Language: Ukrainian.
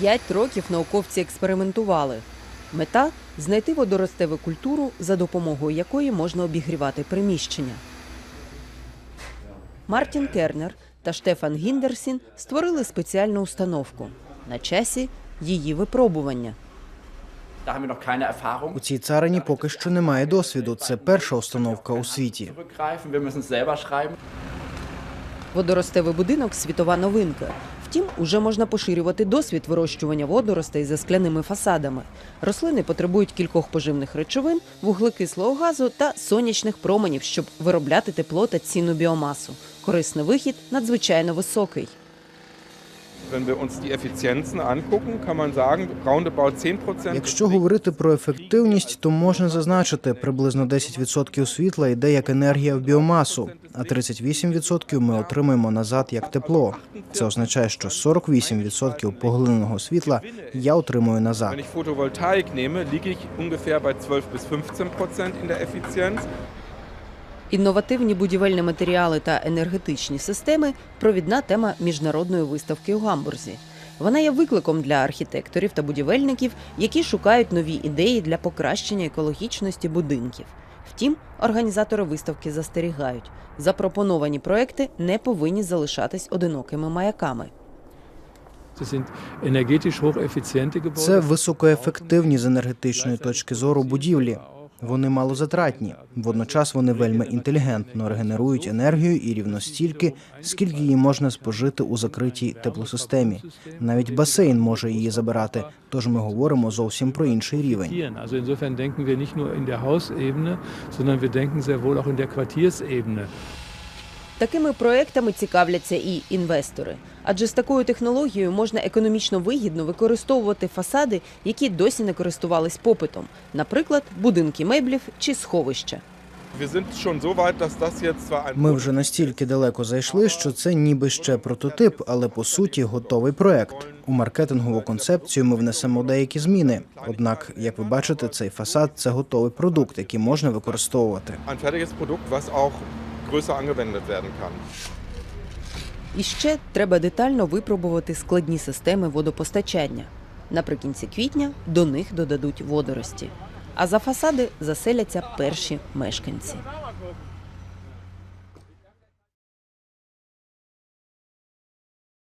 П'ять років науковці експериментували. Мета знайти водоростеву культуру, за допомогою якої можна обігрівати приміщення. Мартін Кернер та Штефан Гіндерсін створили спеціальну установку. На часі її випробування. У цій царині поки що немає досвіду. Це перша установка у світі. Водоростевий будинок світова новинка. Втім, уже можна поширювати досвід вирощування водоростей за скляними фасадами. Рослини потребують кількох поживних речовин, вуглекислого газу та сонячних променів, щоб виробляти тепло та цінну біомасу. Корисний вихід надзвичайно високий. Wenn wir uns die Effizienzen angucken, kann man sagen, roundabout 10 Якщо говорити про ефективність, то можна зазначити, приблизно 10% світла йде як енергія в біомасу, а 38% ми отримуємо назад як тепло. Це означає, що 48% поглиненого світла я отримую назад. Wenn ich Photovoltaik nehme, liege ich ungefähr bei 12 bis 15 Prozent in der Effizienz. Інновативні будівельні матеріали та енергетичні системи провідна тема міжнародної виставки у Гамбурзі. Вона є викликом для архітекторів та будівельників, які шукають нові ідеї для покращення екологічності будинків. Втім, організатори виставки застерігають, запропоновані проекти не повинні залишатись одинокими маяками. Це високоефективні з енергетичної точки зору будівлі. Вони малозатратні. Водночас вони вельми інтелігентно регенерують енергію і рівно стільки, скільки її можна спожити у закритій теплосистемі. Навіть басейн може її забирати. Тож ми говоримо зовсім про інший рівень. Denken wir nicht nur in der. Такими проектами цікавляться і інвестори, адже з такою технологією можна економічно вигідно використовувати фасади, які досі не користувались попитом, наприклад, будинки меблів чи сховища. Ми вже настільки далеко зайшли, що це ніби ще прототип, але по суті готовий проект. У маркетингову концепцію ми внесемо деякі зміни. Однак, як ви бачите, цей фасад це готовий продукт, який можна використовувати. Größer angewendet werden kann. І ще треба детально випробувати складні системи водопостачання. Наприкінці квітня до них додадуть водорості. А за фасади заселяться перші мешканці.